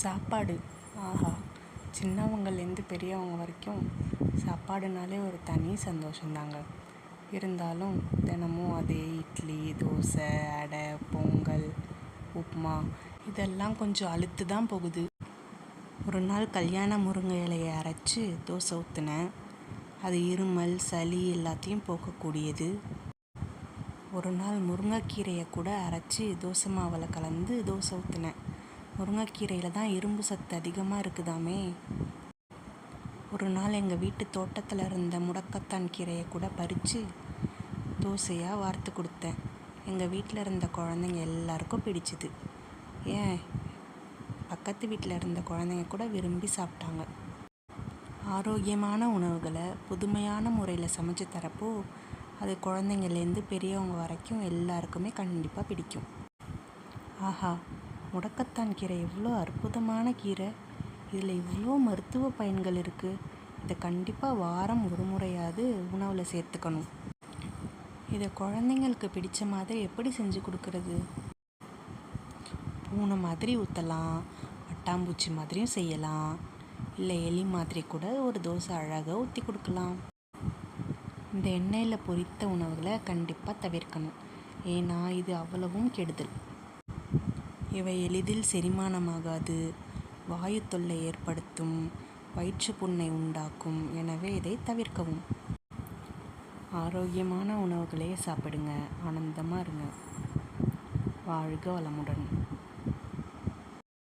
சாப்பாடு. ஆஹா. சின்னவங்கள்லேருந்து பெரியவங்க வரைக்கும் சாப்பாடுனாலே ஒரு தனி சந்தோஷந்தாங்க. இருந்தாலும் தினமும் அதே இட்லி தோசை அடை பொங்கல் உப்புமா இதெல்லாம் கொஞ்சம் அழுத்து தான் போகுது. ஒரு நாள் கல்யாண முருங்கை இலையை அரைச்சி தோசை ஊற்றுனேன் அது இருமல் சளி எல்லாத்தையும் போக்கக்கூடியது. ஒரு நாள் முருங்கைக்கீரையை கூட அரைச்சி தோசை மாவில் கலந்து தோசை ஊற்றுனேன் முருங்கைக்கீரையில் தான் இரும்பு சத்து அதிகமாக இருக்குதாமே? ஒரு நாள் எங்கள் வீட்டு தோட்டத்தில் இருந்த முடக்கத்தான் கீரையை கூட பறித்து தோசையாக வார்த்து கொடுத்தேன். எங்கள் வீட்டில் இருந்த குழந்தைங்க எல்லாருக்கும் பிடிச்சிது. ஏன்? பக்கத்து வீட்டில் இருந்த குழந்தைங்க கூட விரும்பி சாப்பிட்டாங்க. ஆரோக்கியமான உணவுகளை புதுமையான முறையில் சமைச்சு தரப்போ அது குழந்தைங்கள்லேருந்து பெரியவங்க வரைக்கும் எல்லாருக்குமே கண்டிப்பாக பிடிக்கும். ஆஹா முடக்கத்தான் கீரை. எவ்வளோ அற்புதமான கீரை. இதில் இவ்வளோ மருத்துவ பயன்கள் இருக்குது இதை கண்டிப்பாக வாரம் ஒரு முறையாவது உணவில் சேர்த்துக்கணும். இதை குழந்தைங்களுக்கு பிடிச்ச மாதிரி எப்படி செஞ்சு கொடுக்கறது? பூனை மாதிரி ஊற்றலாம் பட்டாம்பூச்சி மாதிரியும் செய்யலாம். இல்லை எலி மாதிரி கூட ஒரு தோசை அழகாக ஊற்றி கொடுக்கலாம். இந்த எண்ணெயில் பொரித்த உணவுகளை கண்டிப்பாக தவிர்க்கணும். ஏன்னா இது அவ்வளவும் கெடுதல். இவை எளிதில் செரிமானமாகாது. வாயு தொல்லை ஏற்படுத்தும். வயிற்று புண்ணை உண்டாக்கும். எனவே இதை தவிர்க்கவும். ஆரோக்கியமான உணவுகளையே சாப்பிடுங்க. ஆனந்தமாக இருங்க. வாழ்க வளமுடன்.